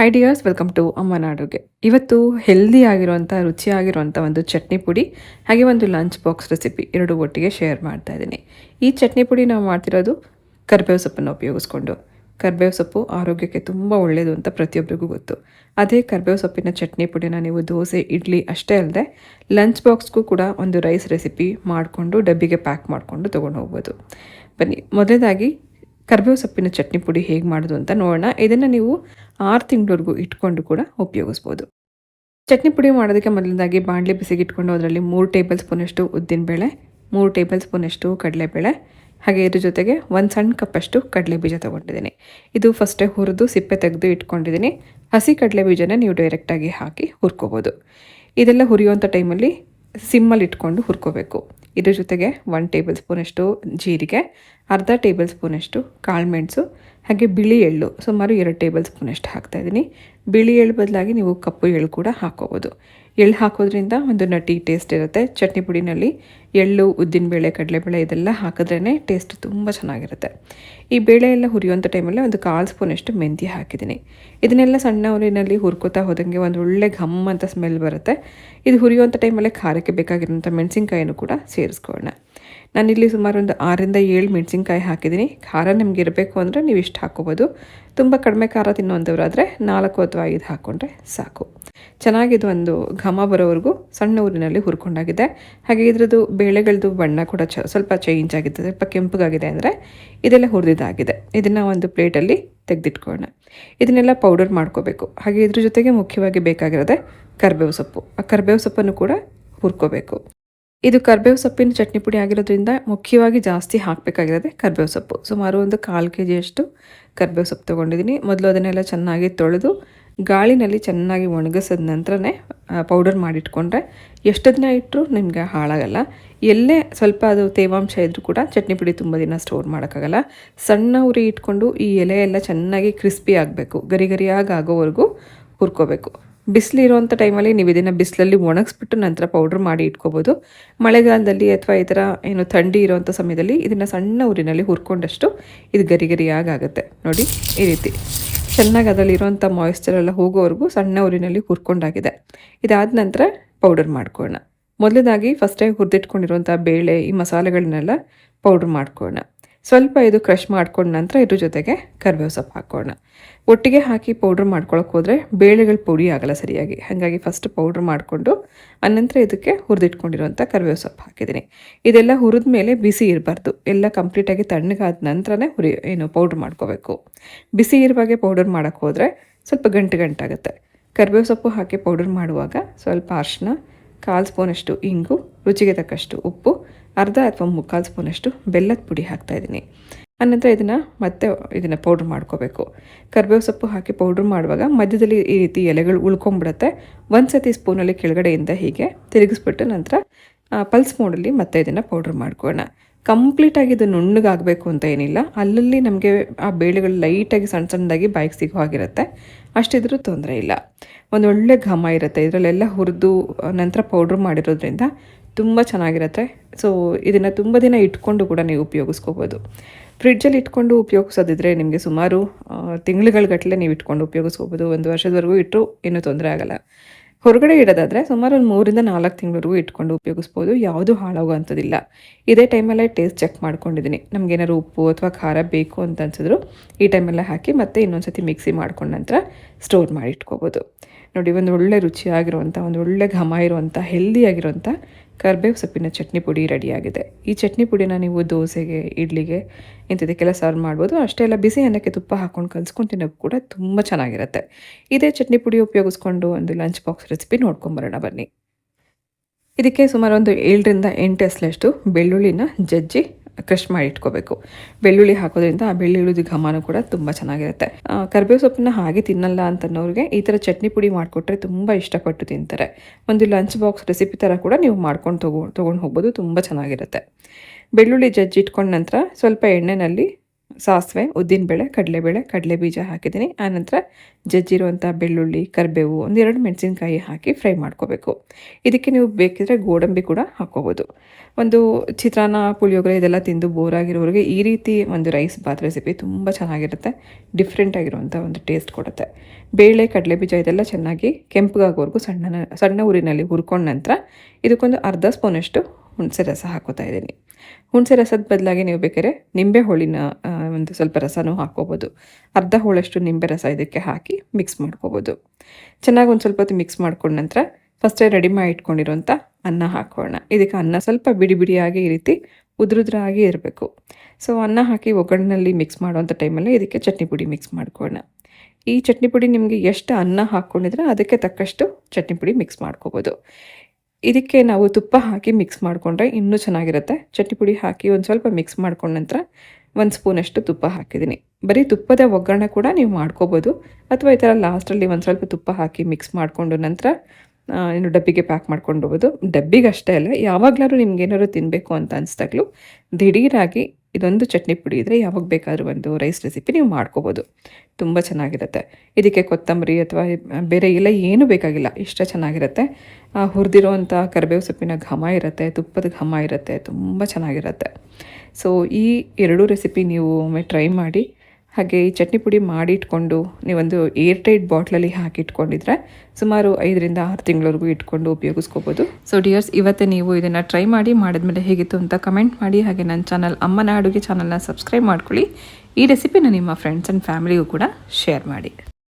High dears welcome to ಅಮ್ಮನ ಅಡುಗೆ ಇವತ್ತು ಹೆಲ್ದಿ ಆಗಿರುವಂಥ ರುಚಿಯಾಗಿರುವಂಥ ಒಂದು ಚಟ್ನಿ ಪುಡಿ, ಹಾಗೆ ಒಂದು ಲಂಚ್ ಬಾಕ್ಸ್ ರೆಸಿಪಿ ಎರಡು ಒಟ್ಟಿಗೆ ಶೇರ್ ಮಾಡ್ತಾ ಇದ್ದೀನಿ. ಈ ಚಟ್ನಿ ಪುಡಿ ನಾವು ಮಾಡ್ತಿರೋದು ಕರ್ಬೇವು ಸೊಪ್ಪನ್ನು ಉಪಯೋಗಿಸ್ಕೊಂಡು. ಕರ್ಬೇವು ಸೊಪ್ಪು ಆರೋಗ್ಯಕ್ಕೆ ತುಂಬ ಒಳ್ಳೆಯದು ಅಂತ ಪ್ರತಿಯೊಬ್ಬರಿಗೂ ಗೊತ್ತು. ಅದೇ ಕರ್ಬೇವು ಸೊಪ್ಪಿನ ಚಟ್ನಿ ಪುಡಿನ ನೀವು ದೋಸೆ, ಇಡ್ಲಿ ಅಷ್ಟೇ ಅಲ್ಲದೆ ಲಂಚ್ ಬಾಕ್ಸ್ಗೂ ಕೂಡ ಒಂದು ರೈಸ್ ರೆಸಿಪಿ ಮಾಡಿಕೊಂಡು, ಡಬ್ಬಿಗೆ ಪ್ಯಾಕ್ ಮಾಡಿಕೊಂಡು ತೊಗೊಂಡು ಹೋಗ್ಬೋದು. ಬನ್ನಿ, ಮೊದಲನೇದಾಗಿ ಕರ್ಬೇವು ಸೊಪ್ಪಿನ ಚಟ್ನಿ ಪುಡಿ ಹೇಗೆ ಮಾಡೋದು ಅಂತ ನೋಡೋಣ. ಇದನ್ನು ನೀವು ಆರು ತಿಂಗಳವರೆಗೂ ಇಟ್ಕೊಂಡು ಕೂಡ ಉಪಯೋಗಿಸ್ಬೋದು. ಚಟ್ನಿ ಪುಡಿ ಮಾಡೋದಕ್ಕೆ ಮೊದಲನೇದಾಗಿ ಬಾಣಲೆ ಬಿಸಿಗೆ ಇಟ್ಕೊಂಡು ಅದರಲ್ಲಿ ಮೂರು ಟೇಬಲ್ ಸ್ಪೂನಷ್ಟು ಉದ್ದಿನಬೇಳೆ ಮೂರು ಟೇಬಲ್ ಸ್ಪೂನಷ್ಟು ಕಡಲೆಬೇಳೆ, ಹಾಗೆ ಇದ್ರ ಜೊತೆಗೆ ಒಂದು ಸಣ್ಣ ಕಪ್ಪಷ್ಟು ಕಡಲೆ ಬೀಜ ತೊಗೊಂಡಿದ್ದೀನಿ. ಇದು ಫಸ್ಟೇ ಹುರಿದು ಸಿಪ್ಪೆ ತೆಗೆದು ಇಟ್ಕೊಂಡಿದ್ದೀನಿ. ಹಸಿ ಕಡಲೆ ಬೀಜನ ನೀವು ಡೈರೆಕ್ಟಾಗಿ ಹಾಕಿ ಹುರ್ಕೋಬೋದು. ಇದೆಲ್ಲ ಹುರಿಯುವಂಥ ಟೈಮಲ್ಲಿ ಸಿಮ್ಮಲ್ಲಿ ಇಟ್ಕೊಂಡು ಹುರ್ಕೋಬೇಕು. ಇದ್ರ ಜೊತೆಗೆ ಒನ್ ಟೇಬಲ್ ಸ್ಪೂನಷ್ಟು ಜೀರಿಗೆ ಅರ್ಧ ಟೇಬಲ್ ಸ್ಪೂನಷ್ಟು ಕಾಳುಮೆಣಸು ಹಾಗೆ ಬಿಳಿ ಎಳ್ಳು. ಸುಮಾರು ಎರಡು ಟೇಬಲ್ ಸ್ಪೂನಷ್ಟು ಹಾಕ್ತಾಯಿದ್ದೀನಿ ಬಿಳಿ ಎಳ್ಳು ಬದಲಾಗಿ ನೀವು ಕಪ್ಪು ಎಳ್ಳು ಕೂಡ ಹಾಕೋಬೋದು ಎಳ್ಳು ಹಾಕೋದ್ರಿಂದ ಒಂದು ನಟಿ ಟೇಸ್ಟ್ ಇರುತ್ತೆ. ಚಟ್ನಿ ಪುಡಿನಲ್ಲಿ ಎಳ್ಳು, ಉದ್ದಿನ ಉದ್ದಿನಬೇಳೆ ಕಡಲೆಬೇಳೆ ಇದೆಲ್ಲ ಹಾಕಿದ್ರೇ ಟೇಸ್ಟ್ ತುಂಬ ಚೆನ್ನಾಗಿರುತ್ತೆ. ಈ ಬೇಳೆ ಎಲ್ಲ ಹುರಿಯುವಂಥ ಟೈಮಲ್ಲಿ ಒಂದು ಕಾಲು ಸ್ಪೂನಷ್ಟು ಮೆಂತಿ ಹಾಕಿದ್ದೀನಿ. ಇದನ್ನೆಲ್ಲ ಸಣ್ಣ ಉರಿನಲ್ಲಿ ಹುರ್ಕೋತಾ ಹೋದಂಗೆ ಒಂದು ಒಳ್ಳೆ ಘಮ್ ಅಂತ ಸ್ಮೆಲ್ ಬರುತ್ತೆ. ಇದು ಹುರಿಯುವಂಥ ಟೈಮಲ್ಲೇ ಖಾರಕ್ಕೆ ಬೇಕಾಗಿರುವಂಥ ಮೆಣಸಿನ್ಕಾಯಿನೂ ಕೂಡ ಸೇರಿಸ್ಕೊಳ್ಳೋಣ. ನಾನಿಲ್ಲಿ ಸುಮಾರು ಒಂದು ಆರಿಂದ ಏಳು ಮೆಣಸಿನ್ಕಾಯಿ ಹಾಕಿದ್ದೀನಿ. ಖಾರ ನಿಮ್ಗೆ ಇರಬೇಕು ಅಂದರೆ ನೀವು ಇಷ್ಟು ಹಾಕೋಬೋದು. ತುಂಬ ಕಡಿಮೆ ಖಾರ ತಿನ್ನುವಂಥವ್ರಾದರೆ ನಾಲ್ಕು ಅಥವಾ ಐದು ಹಾಕ್ಕೊಂಡ್ರೆ ಸಾಕು. ಚೆನ್ನಾಗಿದು ಒಂದು ಘಮ ಬರೋವರೆಗೂ ಸಣ್ಣ ಊರಿನಲ್ಲಿ ಹುರ್ಕೊಂಡಾಗಿದೆ. ಹಾಗೆ ಇದ್ರದ್ದು ಬೇಳೆಗಳದ್ದು ಬಣ್ಣ ಕೂಡ ಚ, ಸ್ವಲ್ಪ ಚೇಂಜ್ ಆಗಿದೆ ಸ್ವಲ್ಪ ಕೆಂಪಗಾಗಿದೆ ಅಂದರೆ ಇದೆಲ್ಲ ಹುರಿದಿದ್ದಾಗಿದೆ. ಇದನ್ನು ಒಂದು ಪ್ಲೇಟಲ್ಲಿ ತೆಗೆದಿಟ್ಕೊಳ್ಳೋಣ. ಇದನ್ನೆಲ್ಲ ಪೌಡರ್ ಮಾಡ್ಕೋಬೇಕು. ಹಾಗೆ ಇದ್ರ ಜೊತೆಗೆ ಮುಖ್ಯವಾಗಿ ಬೇಕಾಗಿರೋದೆ ಕರ್ಬೇವು ಸೊಪ್ಪು. ಆ ಕರ್ಬೇವು ಸೊಪ್ಪನ್ನು ಕೂಡ ಹುರ್ಕೋಬೇಕು. ಇದು ಕರ್ಬೇವು ಸೊಪ್ಪಿನ ಚಟ್ನಿ ಪುಡಿ ಆಗಿರೋದ್ರಿಂದ ಮುಖ್ಯವಾಗಿ ಜಾಸ್ತಿ ಹಾಕಬೇಕಾಗಿರೋದೆ ಕರ್ಬೇವು ಸೊಪ್ಪು. ಸುಮಾರು ಒಂದು ಕಾಲು ಕೆ ಜಿಯಷ್ಟು ಕರ್ಬೇವು ಸೊಪ್ಪು ತೊಗೊಂಡಿದ್ದೀನಿ. ಮೊದಲು ಅದನ್ನೆಲ್ಲ ಚೆನ್ನಾಗಿ ತೊಳೆದು ಗಾಳಿನಲ್ಲಿ ಚೆನ್ನಾಗಿ ಒಣಗಿಸಿದ ನಂತರನೇ ಪೌಡರ್ ಮಾಡಿಟ್ಕೊಂಡ್ರೆ ಎಷ್ಟು ದಿನ ಇಟ್ಟರು ನಿಮಗೆ ಹಾಳಾಗಲ್ಲ. ಎಲ್ಲೇ ಸ್ವಲ್ಪ ಅದು ತೇವಾಂಶ ಇದ್ದರೂ ಕೂಡ ಚಟ್ನಿ ಪುಡಿ ತುಂಬ ದಿನ ಸ್ಟೋರ್ ಮಾಡೋಕ್ಕಾಗಲ್ಲ. ಸಣ್ಣ ಉರಿ ಇಟ್ಕೊಂಡು ಈ ಎಲೆ ಎಲ್ಲ ಚೆನ್ನಾಗಿ ಕ್ರಿಸ್ಪಿ ಆಗಬೇಕು. ಗರಿ ಗರಿಯಾಗಿ ಆಗೋವರೆಗೂ ಹುರ್ಕೋಬೇಕು. ಬಿಸಿಲು ಇರುವಂಥ ಟೈಮಲ್ಲಿ ನೀವು ಇದನ್ನು ಬಿಸಿಲಲ್ಲಿ ಒಣಗಿಸ್ಬಿಟ್ಟು ನಂತರ ಪೌಡ್ರ್ ಮಾಡಿ ಇಟ್ಕೋಬೋದು. ಮಳೆಗಾಲದಲ್ಲಿ ಅಥವಾ ಈ ಥರ ಏನು ಥಂಡಿ ಇರೋವಂಥ ಸಮಯದಲ್ಲಿ ಇದನ್ನು ಸಣ್ಣ ಊರಿನಲ್ಲಿ ಹುರ್ಕೊಂಡಷ್ಟು ಇದು ಗರಿ ಗರಿಯಾಗುತ್ತೆ ನೋಡಿ, ಈ ರೀತಿ. ಚೆನ್ನಾಗಿ ಅದರಲ್ಲಿರುವಂಥ ಮಾಯಿಶ್ಚರ್ ಎಲ್ಲ ಹೋಗೋವರೆಗೂ ಸಣ್ಣ ಊರಿನಲ್ಲಿ ಹುರ್ಕೊಂಡಾಗಿದೆ. ಇದಾದ ನಂತರ ಪೌಡರ್ ಮಾಡ್ಕೊಳ್ಳೋಣ. ಮೊದಲದಾಗಿ ಫಸ್ಟೇ ಹುರಿದಿಟ್ಕೊಂಡಿರುವಂಥ ಬೇಳೆ, ಈ ಮಸಾಲೆಗಳನ್ನೆಲ್ಲ ಪೌಡ್ರ್ ಮಾಡ್ಕೊಳ್ಳೋಣ. ಸ್ವಲ್ಪ ಇದು ಕ್ರಷ್ ಮಾಡ್ಕೊಂಡ ನಂತರ ಇದ್ರ ಜೊತೆಗೆ ಕರಿಬೇವು ಸೊಪ್ಪು ಹಾಕೋಣ ಒಟ್ಟಿಗೆ ಹಾಕಿ ಪೌಡ್ರ್ ಮಾಡ್ಕೊಳಕ್ಕೆ ಹೋದರೆ ಬೇಳೆಗಳು ಪುಡಿ ಆಗಲ್ಲ ಸರಿಯಾಗಿ. ಹಾಗಾಗಿ ಫಸ್ಟ್ ಪೌಡ್ರ್ ಮಾಡಿಕೊಂಡು ಅನಂತರ ಇದಕ್ಕೆ ಹುರಿದಿಟ್ಕೊಂಡಿರುವಂಥ ಕರಿಬೇವು ಸೊಪ್ಪು ಹಾಕಿದ್ದೀನಿ. ಇದೆಲ್ಲ ಹುರಿದ ಮೇಲೆ ಬಿಸಿ ಇರಬಾರ್ದು. ಎಲ್ಲ ಕಂಪ್ಲೀಟಾಗಿ ತಣ್ಣಗಾದ ನಂತರನೇ ಹುರಿ, ಏನು ಪೌಡ್ರ್ ಮಾಡ್ಕೋಬೇಕು. ಬಿಸಿ ಇರುವಾಗೆ ಪೌಡರ್ ಮಾಡೋಕ್ಕೆ ಹೋದರೆ ಸ್ವಲ್ಪ ಗಂಟು ಗಂಟಾಗುತ್ತೆ. ಕರಿಬೇವು ಸೊಪ್ಪು ಹಾಕಿ ಪೌಡರ್ ಮಾಡುವಾಗ ಸ್ವಲ್ಪ ಅರಿಶಿನ ಕಾಲು ಸ್ಪೂನಷ್ಟು ಇಂಗು, ರುಚಿಗೆ ತಕ್ಕಷ್ಟು ಉಪ್ಪು ಅರ್ಧ ಅಥವಾ ಮುಕ್ಕಾಲು ಸ್ಪೂನಷ್ಟು ಬೆಲ್ಲದ ಪುಡಿ ಹಾಕ್ತಾಯಿದ್ದೀನಿ ಆನಂತರ ಇದನ್ನು ಮತ್ತೆ ಇದನ್ನು ಪೌಡ್ರ್ ಮಾಡ್ಕೋಬೇಕು. ಕರ್ಬೇವು ಸೊಪ್ಪು ಹಾಕಿ ಪೌಡ್ರ್ ಮಾಡುವಾಗ ಮಧ್ಯದಲ್ಲಿ ಈ ರೀತಿ ಎಲೆಗಳು ಉಳ್ಕೊಂಬಿಡುತ್ತೆ ಒಂದು ಸತಿ ಸ್ಪೂನಲ್ಲಿ ಕೆಳಗಡೆಯಿಂದ ಹೀಗೆ ತಿರುಗಿಸ್ಬಿಟ್ಟು ನಂತರ ಪಲ್ಸ್ ಮೋಡಲ್ಲಿ ಮತ್ತೆ ಇದನ್ನು ಪೌಡ್ರ್ ಮಾಡ್ಕೋಣ ಕಂಪ್ಲೀಟಾಗಿ ಇದು ನುಣ್ಣಗಾಗಬೇಕು ಅಂತ ಏನಿಲ್ಲ. ಅಲ್ಲಲ್ಲಿ ನಮಗೆ ಆ ಬೇಳೆಗಳು ಲೈಟಾಗಿ ಸಣ್ಣ ಸಣ್ಣದಾಗಿ ಬಾಯಿಗೆ ಸಿಗೋ ಹಾಗಿರುತ್ತೆ. ಅಷ್ಟಿದ್ರೂ ತೊಂದರೆ ಇಲ್ಲ. ಒಂದು ಒಳ್ಳೆ ಘಮ ಇರುತ್ತೆ. ಇದರಲ್ಲೆಲ್ಲ ಹುರಿದು ನಂತರ ಪೌಡ್ರ್ ಮಾಡಿರೋದ್ರಿಂದ ತುಂಬ ಚೆನ್ನಾಗಿರುತ್ತೆ. ಸೊ ಇದನ್ನು ತುಂಬ ದಿನ ಇಟ್ಕೊಂಡು ಕೂಡ ನೀವು ಉಪಯೋಗಿಸ್ಕೋಬೋದು. ಫ್ರಿಡ್ಜಲ್ಲಿ ಇಟ್ಕೊಂಡು ಉಪಯೋಗಿಸೋದಿದ್ರೆ ನಿಮಗೆ ಸುಮಾರು ತಿಂಗಳುಗಳಗಟ್ಟಲೆ ನೀವು ಇಟ್ಕೊಂಡು ಉಪಯೋಗಿಸ್ಕೋಬೋದು. ಒಂದು ವರ್ಷದವರೆಗೂ ಇಟ್ಟರು ಏನೂ ತೊಂದರೆ ಆಗಲ್ಲ. ಹೊರಗಡೆ ಇಡೋದಾದರೆ ಸುಮಾರು ಒಂದು ಮೂರಿಂದ ನಾಲ್ಕು ತಿಂಗಳವರೆಗೂ ಇಟ್ಕೊಂಡು ಉಪಯೋಗಿಸ್ಬೋದು. ಯಾವುದೂ ಹಾಳಾಗುವಂಥದ್ದಿಲ್ಲ ಇದೇ ಟೈಮಲ್ಲೇ ಟೇಸ್ಟ್ ಚೆಕ್ ಮಾಡ್ಕೊಂಡಿದ್ದೀನಿ. ನಮಗೇನಾದ್ರು ಉಪ್ಪು ಅಥವಾ ಖಾರ ಬೇಕು ಅಂತ ಅನ್ಸಿದ್ರು ಈ ಟೈಮಲ್ಲೇ ಹಾಕಿ ಮತ್ತೆ ಇನ್ನೊಂದು ಸತಿ ಮಿಕ್ಸಿ ಮಾಡ್ಕೊಂಡ ನಂತರ ಸ್ಟೋರ್ ಮಾಡಿ ಇಟ್ಕೋಬೋದು. ನೋಡಿ, ಒಂದು ಒಳ್ಳೆ ರುಚಿಯಾಗಿರುವಂಥ, ಒಂದು ಒಳ್ಳೆ ಘಮ ಇರುವಂಥ ಹೆಲ್ದಿಯಾಗಿರುವಂಥ ಕರ್ಬೇವು ಸೊಪ್ಪಿನ ಚಟ್ನಿ ಪುಡಿ ರೆಡಿಯಾಗಿದೆ. ಈ ಚಟ್ನಿ ಪುಡಿನ ನೀವು ದೋಸೆಗೆ, ಇಡ್ಲಿಗೆ ಇಂಥದಕ್ಕೆಲ್ಲ ಸರ್ವ್ ಮಾಡ್ಬೋದು. ಅಷ್ಟೇ ಎಲ್ಲ ಬಿಸಿ ಅನ್ನಕ್ಕೆ ತುಪ್ಪ ಹಾಕ್ಕೊಂಡು ಕಲಿಸ್ಕೊಂಡು ತಿನ್ನೋಕೆ ಕೂಡ ತುಂಬ ಚೆನ್ನಾಗಿರುತ್ತೆ. ಇದೇ ಚಟ್ನಿ ಪುಡಿ ಉಪಯೋಗಿಸ್ಕೊಂಡು ಒಂದು ಲಂಚ್ ಬಾಕ್ಸ್ ರೆಸಿಪಿ ನೋಡ್ಕೊಂಬರೋಣ ಬನ್ನಿ. ಇದಕ್ಕೆ ಸುಮಾರು ಒಂದು ಏಳರಿಂದ ಎಂಟು ಎಸ್ಲಷ್ಟು ಬೆಳ್ಳುಳ್ಳಿನ ಜಜ್ಜಿ ಕ್ರಶ್ ಮಾಡಿ ಇಟ್ಕೋಬೇಕು. ಬೆಳ್ಳುಳ್ಳಿ ಹಾಕೋದ್ರಿಂದ ಆ ಬೆಳ್ಳುಳ್ಳಿ ಘಮನೂ ಕೂಡ ತುಂಬ ಚೆನ್ನಾಗಿರುತ್ತೆ. ಕರ್ಬೇವು ಸೊಪ್ಪನ್ನ ಹಾಗೆ ತಿನ್ನಲ್ಲ ಅಂತನ್ನೋರಿಗೆ ಈ ಥರ ಚಟ್ನಿ ಪುಡಿ ಮಾಡಿಕೊಟ್ರೆ ತುಂಬ ಇಷ್ಟಪಟ್ಟು ತಿಂತಾರೆ. ಒಂದು ಲಂಚ್ ಬಾಕ್ಸ್ ರೆಸಿಪಿ ಥರ ಕೂಡ ನೀವು ಮಾಡ್ಕೊಂಡು ತಗೊ, ತೊಗೊಂಡು ಹೋಗ್ಬೋದು, ತುಂಬ ಚೆನ್ನಾಗಿರುತ್ತೆ. ಬೆಳ್ಳುಳ್ಳಿ ಜಜ್ಜಿ ಇಟ್ಕೊಂಡ ನಂತರ ಸ್ವಲ್ಪ ಎಣ್ಣೆನಲ್ಲಿ ಸಾಸಿವೆ ಉದ್ದಿನಬೇಳೆ ಕಡಲೆಬೇಳೆ, ಕಡಲೆ ಬೀಜ ಹಾಕಿದ್ದೀನಿ. ಆನಂತರ ಜಜ್ಜಿರುವಂಥ ಬೆಳ್ಳುಳ್ಳಿ, ಕರಿಬೇವು ಒಂದೆರಡು ಮೆಣಸಿನ್ಕಾಯಿ ಹಾಕಿ ಫ್ರೈ ಮಾಡ್ಕೋಬೇಕು. ಇದಕ್ಕೆ ನೀವು ಬೇಕಿದ್ರೆ ಗೋಡಂಬಿ ಕೂಡ ಹಾಕ್ಕೋಬೋದು. ಒಂದು ಚಿತ್ರಾನ್ನ, ಪುಳಿಯೋಗರೆ ಇದೆಲ್ಲ ತಿಂದು ಬೋರ್ ಆಗಿರೋರಿಗೆ ಈ ರೀತಿ ಒಂದು ರೈಸ್ ಬಾತ್ ರೆಸಿಪಿ ತುಂಬ ಚೆನ್ನಾಗಿರುತ್ತೆ. ಡಿಫ್ರೆಂಟ್ ಆಗಿರುವಂಥ ಒಂದು ಟೇಸ್ಟ್ ಕೊಡುತ್ತೆ. ಬೇಳೆ, ಕಡಲೆ ಬೀಜ ಇದೆಲ್ಲ ಚೆನ್ನಾಗಿ ಕೆಂಪಗಾಗೋವರೆಗೂ ಸಣ್ಣ ಸಣ್ಣ ಊರಿನಲ್ಲಿ ಹುರ್ಕೊಂಡ ನಂತರ ಇದಕ್ಕೊಂದು ಅರ್ಧ ಸ್ಪೂನಷ್ಟು ಹುಣಸೆ ರಸ ಹಾಕೋತಾ ಇದ್ದೀನಿ. ಹುಣಸೆ ರಸದ ಬದಲಾಗಿ ನೀವು ಬೇಕಾದ್ರೆ ನಿಂಬೆ ಹೋಳಿನ ಒಂದು ಸ್ವಲ್ಪ ರಸನೂ ಹಾಕ್ಕೋಬೋದು. ಅರ್ಧ ಹೋಳಷ್ಟು ನಿಂಬೆ ರಸ ಇದಕ್ಕೆ ಹಾಕಿ ಮಿಕ್ಸ್ ಮಾಡ್ಕೋಬೋದು. ಚೆನ್ನಾಗಿ ಒಂದು ಸ್ವಲ್ಪ ಹೊತ್ತು ಮಿಕ್ಸ್ ಮಾಡ್ಕೊಂಡ ನಂತರ ಫಸ್ಟೇ ರೆಡಿ ಮಾಡಿ ಇಟ್ಕೊಂಡಿರೋಂಥ ಅನ್ನ ಹಾಕೋಣ. ಇದಕ್ಕೆ ಅನ್ನ ಸ್ವಲ್ಪ ಬಿಡಿ ಬಿಡಿಯಾಗಿ ಈ ರೀತಿ ಉದ್ರುದ್ರಾಗಿ ಇರಬೇಕು. ಸೊ ಅನ್ನ ಹಾಕಿ ಒಗ್ಗರಣೆಯಲ್ಲಿ ಮಿಕ್ಸ್ ಮಾಡುವಂಥ ಟೈಮಲ್ಲಿ ಇದಕ್ಕೆ ಚಟ್ನಿ ಪುಡಿ ಮಿಕ್ಸ್ ಮಾಡ್ಕೋಣ. ಈ ಚಟ್ನಿ ಪುಡಿ ನಿಮಗೆ ಎಷ್ಟು ಅನ್ನ ಹಾಕ್ಕೊಂಡಿದ್ರೆ ಅದಕ್ಕೆ ತಕ್ಕಷ್ಟು ಚಟ್ನಿ ಪುಡಿ ಮಿಕ್ಸ್ ಮಾಡ್ಕೋಬೋದು. ಇದಕ್ಕೆ ನಾವು ತುಪ್ಪ ಹಾಕಿ ಮಿಕ್ಸ್ ಮಾಡಿಕೊಂಡ್ರೆ ಇನ್ನೂ ಚೆನ್ನಾಗಿರುತ್ತೆ. ಚಟ್ನಿ ಪುಡಿ ಹಾಕಿ ಒಂದು ಸ್ವಲ್ಪ ಮಿಕ್ಸ್ ಮಾಡ್ಕೊಂಡ ನಂತರ ಒಂದು ಸ್ಪೂನಷ್ಟು ತುಪ್ಪ ಹಾಕಿದ್ದೀನಿ. ಬರೀ ತುಪ್ಪದ ಒಗ್ಗರಣೆ ಕೂಡ ನೀವು ಮಾಡ್ಕೋಬೋದು. ಅಥವಾ ಈ ಥರ ಲಾಸ್ಟಲ್ಲಿ ಒಂದು ಸ್ವಲ್ಪ ತುಪ್ಪ ಹಾಕಿ ಮಿಕ್ಸ್ ಮಾಡಿಕೊಂಡು ನಂತರ ಏನು ಡಬ್ಬಿಗೆ ಪ್ಯಾಕ್ ಮಾಡ್ಕೊಂಡು ಹೋಗೋದು. ಡಬ್ಬಿಗೆ ಅಷ್ಟೇ ಅಲ್ಲ, ಯಾವಾಗಲಾದ್ರೂ ನಿಮ್ಗೆ ಏನಾದ್ರು ತಿನ್ನಬೇಕು ಅಂತ ಅನಿಸ್ದಾಗ್ಲೂ ದಿಢೀರಾಗಿ ಇದೊಂದು ಚಟ್ನಿ ಪುಡಿ ಇದ್ದರೆ ಯಾವಾಗ ಬೇಕಾದರೂ ಒಂದು ರೈಸ್ ರೆಸಿಪಿ ನೀವು ಮಾಡ್ಕೋಬೋದು. ತುಂಬ ಚೆನ್ನಾಗಿರುತ್ತೆ. ಇದಕ್ಕೆ ಕೊತ್ತಂಬರಿ ಅಥವಾ ಬೇರೆ ಎಲ್ಲ ಏನೂ ಬೇಕಾಗಿಲ್ಲ. ಇಷ್ಟ ಚೆನ್ನಾಗಿರುತ್ತೆ. ಹುರಿದಿರುವಂಥ ಕರಿಬೇವು ಸೊಪ್ಪಿನ ಘಮ ಇರುತ್ತೆ, ತುಪ್ಪದ ಘಮ ಇರುತ್ತೆ, ತುಂಬ ಚೆನ್ನಾಗಿರುತ್ತೆ. ಸೊ ಈ ಎರಡೂ ರೆಸಿಪಿ ನೀವು ಒಮ್ಮೆ ಟ್ರೈ ಮಾಡಿ ಹಾಗೆ ಈ ಚಟ್ನಿ ಪುಡಿ ಮಾಡಿ ಇಟ್ಕೊಂಡು ನೀವೊಂದು ಏರ್ ಟೈಟ್ ಬಾಟ್ಲಲ್ಲಿ ಹಾಕಿ ಇಟ್ಕೊಂಡಿದ್ರೆ ಸುಮಾರು ಐದರಿಂದ ಆರು ತಿಂಗಳವರೆಗೂ ಇಟ್ಕೊಂಡು ಉಪಯೋಗಿಸ್ಕೋಬೋದು. ಸೊ ಡಿಯರ್ಸ್ ಇವತ್ತೇ ನೀವು ಇದನ್ನು ಟ್ರೈ ಮಾಡಿ ಮಾಡಿದ್ಮೇಲೆ ಹೇಗಿತ್ತು ಅಂತ ಕಮೆಂಟ್ ಮಾಡಿ, ಹಾಗೆ ನನ್ನ ಚಾನಲ್ ಅಮ್ಮನ ಅಡುಗೆ ಚಾನಲ್ನ ಸಬ್ಸ್ಕ್ರೈಬ್ ಮಾಡ್ಕೊಳ್ಳಿ. ಈ ರೆಸಿಪಿನ ನಿಮ್ಮ ಫ್ರೆಂಡ್ಸ್ ಆ್ಯಂಡ್ ಫ್ಯಾಮಿಲಿಗೂ ಕೂಡ ಶೇರ್ ಮಾಡಿ.